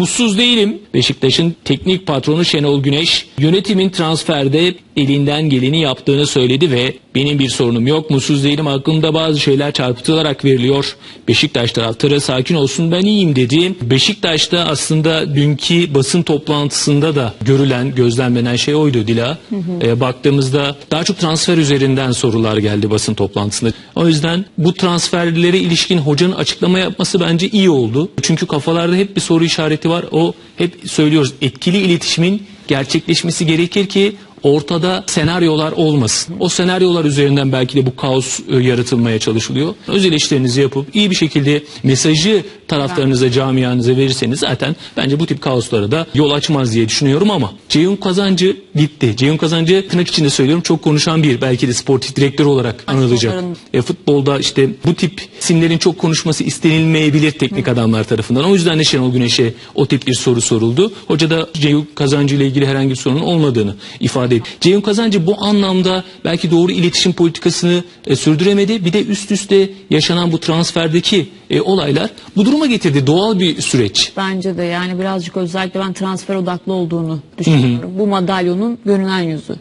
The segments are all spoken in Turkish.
mutsuz değilim. Beşiktaş'ın teknik patronu Şenol Güneş yönetimin transferde elinden geleni yaptığını söyledi ve benim bir sorunum yok mutsuz değilim aklımda bazı şeyler çarpıtılarak veriliyor. Beşiktaş taraftarı sakin olsun ben iyiyim dedi. Beşiktaş'ta aslında dünkü basın toplantısında da görülen gözlemlenen şey oydu Dila. Ee, baktığımızda daha çok transfer üzerinden sorular geldi basın toplantısında. O yüzden bu transferlere ilişkin hocanın açıklama yapması bence iyi oldu. Çünkü kafalarda hep bir soru işareti var. O hep söylüyoruz etkili iletişimin gerçekleşmesi gerekir ki ortada senaryolar olmasın. O senaryolar üzerinden belki de bu kaos e, yaratılmaya çalışılıyor. Öz eleştirinizi yapıp iyi bir şekilde mesajı taraftarınıza, camianıza verirseniz zaten bence bu tip kaoslara da yol açmaz diye düşünüyorum ama Ceyhun Kazancı gitti. Ceyhun Kazancı tırnak içinde söylüyorum çok konuşan bir belki de sportif direktör olarak anılacak. E, futbolda işte bu tip isimlerin çok konuşması istenilmeyebilir teknik adamlar tarafından. O yüzden de Şenol Güneş'e o tip bir soru soruldu. Hoca da Ceyhun Kazancı ile ilgili herhangi bir sorunun olmadığını ifade etti. Ceyhun Kazancı bu anlamda belki doğru iletişim politikasını e, sürdüremedi. Bir de üst üste yaşanan bu transferdeki e, olaylar bu duruma getirdi. Doğal bir süreç. Bence de yani birazcık özellikle ben transfer odaklı olduğunu düşünüyorum. Bu madalyonun görünen yüzü.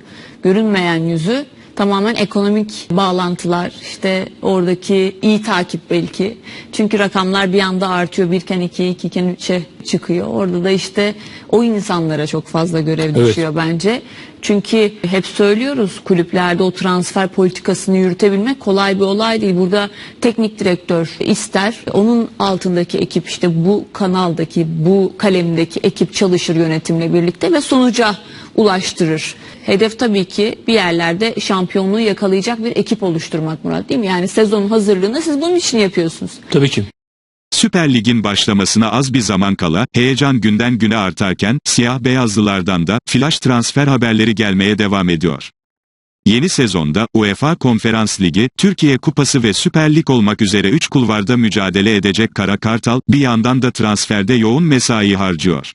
Görünmeyen yüzü tamamen ekonomik bağlantılar işte oradaki iyi takip belki. Çünkü rakamlar bir anda artıyor. Birken ikiye, ikiyken üçe çıkıyor. Orada da işte o insanlara çok fazla görev Evet. düşüyor bence. Çünkü hep söylüyoruz kulüplerde o transfer politikasını yürütebilmek kolay bir olay değil. Burada teknik direktör ister onun altındaki ekip işte bu kanaldaki bu kalemdeki ekip çalışır yönetimle birlikte ve sonuca ulaştırır. Hedef tabii ki bir yerlerde şampiyonluğu yakalayacak bir ekip oluşturmak Murat değil mi? Yani sezonun hazırlığını siz bunun için yapıyorsunuz. Tabii ki. Süper Lig'in başlamasına az bir zaman kala, heyecan günden güne artarken, siyah beyazlılardan da flash transfer haberleri gelmeye devam ediyor. Yeni sezonda UEFA Konferans Ligi, Türkiye Kupası ve Süper Lig olmak üzere 3 kulvarda mücadele edecek Kara Kartal, bir yandan da transferde yoğun mesai harcıyor.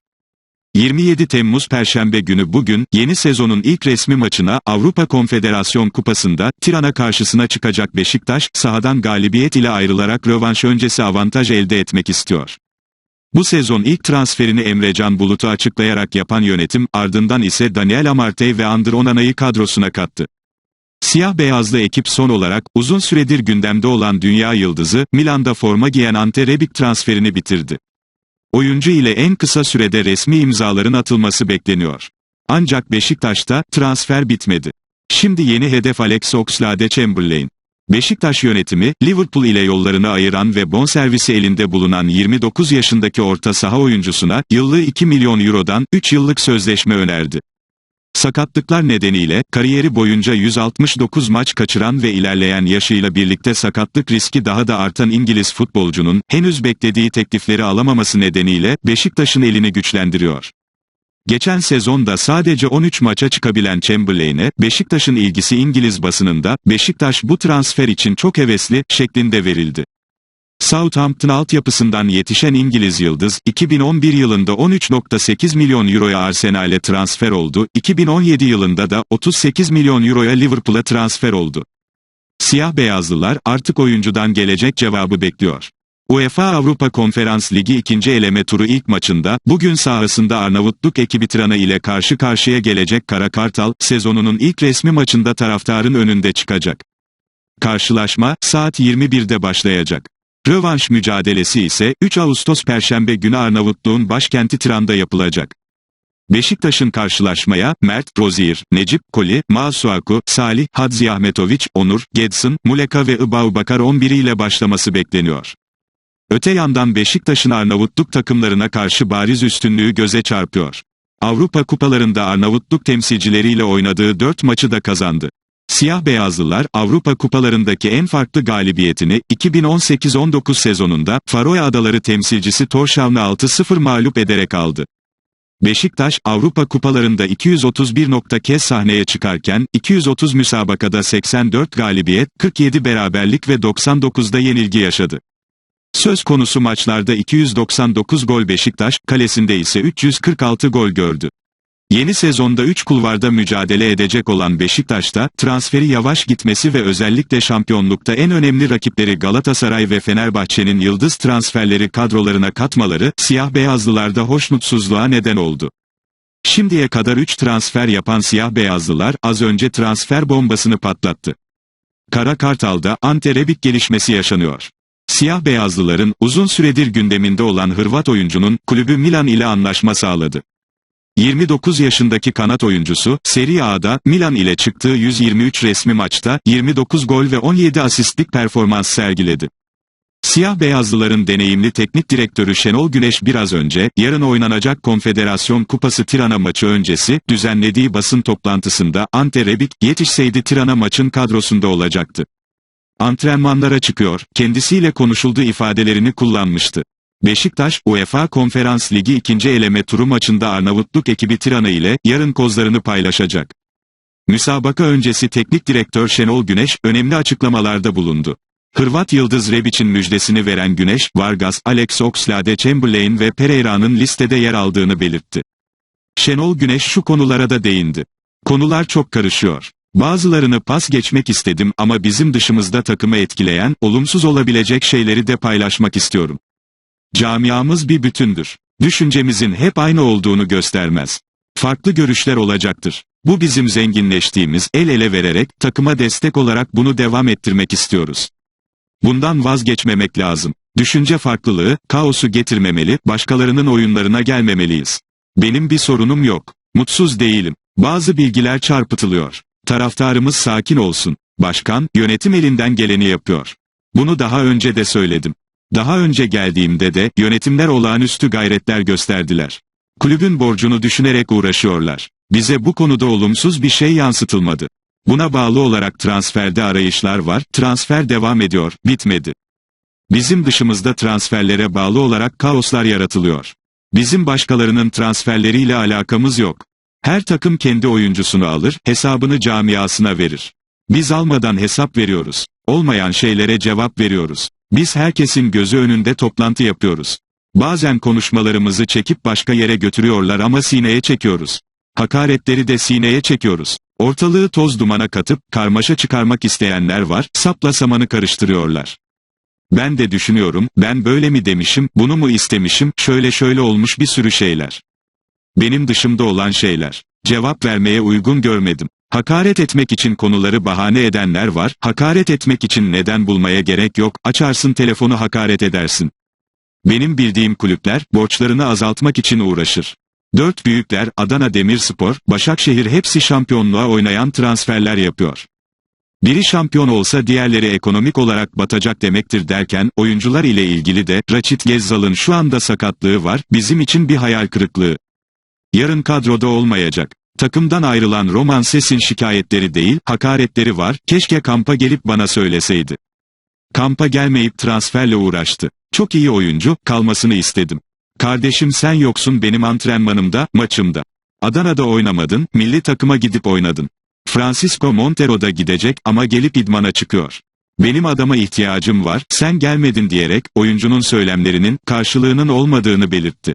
27 Temmuz Perşembe günü bugün, yeni sezonun ilk resmi maçına Avrupa Konfederasyon Kupası'nda Tirana karşısına çıkacak Beşiktaş, sahadan galibiyet ile ayrılarak rövanş öncesi avantaj elde etmek istiyor. Bu sezon ilk transferini Emrecan Bulut'u açıklayarak yapan yönetim, ardından ise Daniel Amartey ve Andre Onana'yı kadrosuna kattı. Siyah beyazlı ekip son olarak, uzun süredir gündemde olan dünya yıldızı, Milan'da forma giyen Ante Rebic transferini bitirdi. Oyuncu ile en kısa sürede resmi imzaların atılması bekleniyor. Ancak Beşiktaş'ta transfer bitmedi. Şimdi yeni hedef Alex Oxlade-Chamberlain. Beşiktaş yönetimi, Liverpool ile yollarını ayıran ve bonservisi elinde bulunan 29 yaşındaki orta saha oyuncusuna, yıllığı 2 milyon eurodan 3 yıllık sözleşme önerdi. Sakatlıklar nedeniyle, kariyeri boyunca 169 maç kaçıran ve ilerleyen yaşıyla birlikte sakatlık riski daha da artan İngiliz futbolcunun, henüz beklediği teklifleri alamaması nedeniyle, Beşiktaş'ın elini güçlendiriyor. Geçen sezonda sadece 13 maça çıkabilen Chamberlain'e, Beşiktaş'ın ilgisi İngiliz basınında, Beşiktaş bu transfer için çok hevesli, şeklinde verildi. Southampton altyapısından yetişen İngiliz Yıldız, 2011 yılında 13.8 milyon euroya Arsenal'e transfer oldu, 2017 yılında da 38 milyon euroya Liverpool'a transfer oldu. Siyah beyazlılar artık oyuncudan gelecek cevabı bekliyor. UEFA Avrupa Konferans Ligi ikinci eleme turu ilk maçında, bugün sahasında Arnavutluk ekibi Tirana ile karşı karşıya gelecek Kara Kartal, sezonunun ilk resmi maçında taraftarın önünde çıkacak. Karşılaşma, saat 21'de başlayacak. Rövanş mücadelesi ise 3 Ağustos Perşembe günü Arnavutluğun başkenti Tiran'da yapılacak. Beşiktaş'ın karşılaşmaya, Mert, Rozier, Necip, Koli, Masuaku, Salih, Hadzi Ahmetoviç, Onur, Gedson, Muleka ve Ibau Bakar 11 ile başlaması bekleniyor. Öte yandan Beşiktaş'ın Arnavutluk takımlarına karşı bariz üstünlüğü göze çarpıyor. Avrupa kupalarında Arnavutluk temsilcileriyle oynadığı 4 maçı da kazandı. Siyah beyazlılar Avrupa kupalarındaki en farklı galibiyetini 2018-19 sezonunda Faroe Adaları temsilcisi Torshavn'ı 6-0 mağlup ederek aldı. Beşiktaş, Avrupa kupalarında 231 nokta kez sahneye çıkarken, 230 müsabakada 84 galibiyet, 47 beraberlik ve 99'da yenilgi yaşadı. Söz konusu maçlarda 299 gol Beşiktaş, kalesinde ise 346 gol gördü. Yeni sezonda 3 kulvarda mücadele edecek olan Beşiktaş'ta, transferi yavaş gitmesi ve özellikle şampiyonlukta en önemli rakipleri Galatasaray ve Fenerbahçe'nin yıldız transferleri kadrolarına katmaları, siyah beyazlılarda hoşnutsuzluğa neden oldu. Şimdiye kadar 3 transfer yapan siyah beyazlılar, az önce transfer bombasını patlattı. Kara Kartal'da Ante-Rebic gelişmesi yaşanıyor. Siyah beyazlıların uzun süredir gündeminde olan Hırvat oyuncunun kulübü Milan ile anlaşma sağladı. 29 yaşındaki kanat oyuncusu, Serie A'da Milan ile çıktığı 123 resmi maçta 29 gol ve 17 asistlik performans sergiledi. Siyah beyazlıların deneyimli teknik direktörü Şenol Güneş biraz önce, yarın oynanacak Konfederasyon Kupası Tirana maçı öncesi, düzenlediği basın toplantısında Ante Rebic, yetişseydi Tirana maçın kadrosunda olacaktı. Antrenmanlara çıkıyor, kendisiyle konuşulduğu ifadelerini kullanmıştı. Beşiktaş, UEFA Konferans Ligi ikinci eleme turu maçında Arnavutluk ekibi Tirana ile yarın kozlarını paylaşacak. Müsabaka öncesi teknik direktör Şenol Güneş, önemli açıklamalarda bulundu. Hırvat Yıldız Rebic'in müjdesini veren Güneş, Vargas, Alex Oxlade-Chamberlain ve Pereira'nın listede yer aldığını belirtti. Şenol Güneş şu konulara da değindi. Konular çok karışıyor. Bazılarını pas geçmek istedim ama bizim dışımızda takımı etkileyen, olumsuz olabilecek şeyleri de paylaşmak istiyorum. Camiamız bir bütündür. Düşüncemizin hep aynı olduğunu göstermez. Farklı görüşler olacaktır. Bu bizim zenginleştiğimiz, el ele vererek, takıma destek olarak bunu devam ettirmek istiyoruz. Bundan vazgeçmemek lazım. Düşünce farklılığı, kaosu getirmemeli, başkalarının oyunlarına gelmemeliyiz. Benim bir sorunum yok. Mutsuz değilim. Bazı bilgiler çarpıtılıyor. Taraftarımız sakin olsun. Başkan, yönetim elinden geleni yapıyor. Bunu daha önce de söyledim. Daha önce geldiğimde de, yönetimler olağanüstü gayretler gösterdiler. Kulübün borcunu düşünerek uğraşıyorlar. Bize bu konuda olumsuz bir şey yansıtılmadı. Buna bağlı olarak transferde arayışlar var, transfer devam ediyor, bitmedi. Bizim dışımızda transferlere bağlı olarak kaoslar yaratılıyor. Bizim başkalarının transferleriyle alakamız yok. Her takım kendi oyuncusunu alır, hesabını camiasına verir. Biz almadan hesap veriyoruz. Olmayan şeylere cevap veriyoruz. Biz herkesin gözü önünde toplantı yapıyoruz. Bazen konuşmalarımızı çekip başka yere götürüyorlar ama sineye çekiyoruz. Hakaretleri de sineye çekiyoruz. Ortalığı toz dumana katıp, karmaşa çıkarmak isteyenler var, sapla samanı karıştırıyorlar. Ben de düşünüyorum, ben böyle mi demişim, bunu mu istemişim, şöyle şöyle olmuş bir sürü şeyler. Benim dışımda olan şeyler. Cevap vermeye uygun görmedim. Hakaret etmek için konuları bahane edenler var, hakaret etmek için neden bulmaya gerek yok, açarsın telefonu hakaret edersin. Benim bildiğim kulüpler, borçlarını azaltmak için uğraşır. Dört büyükler, Adana Demirspor, Başakşehir hepsi şampiyonluğa oynayan transferler yapıyor. Biri şampiyon olsa diğerleri ekonomik olarak batacak demektir derken, oyuncular ile ilgili de, Raçit Gezzal'ın şu anda sakatlığı var, bizim için bir hayal kırıklığı. Yarın kadroda olmayacak. Takımdan ayrılan Roman Ses'in şikayetleri değil, hakaretleri var, keşke kampa gelip bana söyleseydi. Kampa gelmeyip transferle uğraştı. Çok iyi oyuncu, kalmasını istedim. Kardeşim sen yoksun benim antrenmanımda, maçımda. Adana'da oynamadın, milli takıma gidip oynadın. Francisco Montero da gidecek ama gelip idmana çıkıyor. Benim adama ihtiyacım var, sen gelmedin diyerek, oyuncunun söylemlerinin, karşılığının olmadığını belirtti.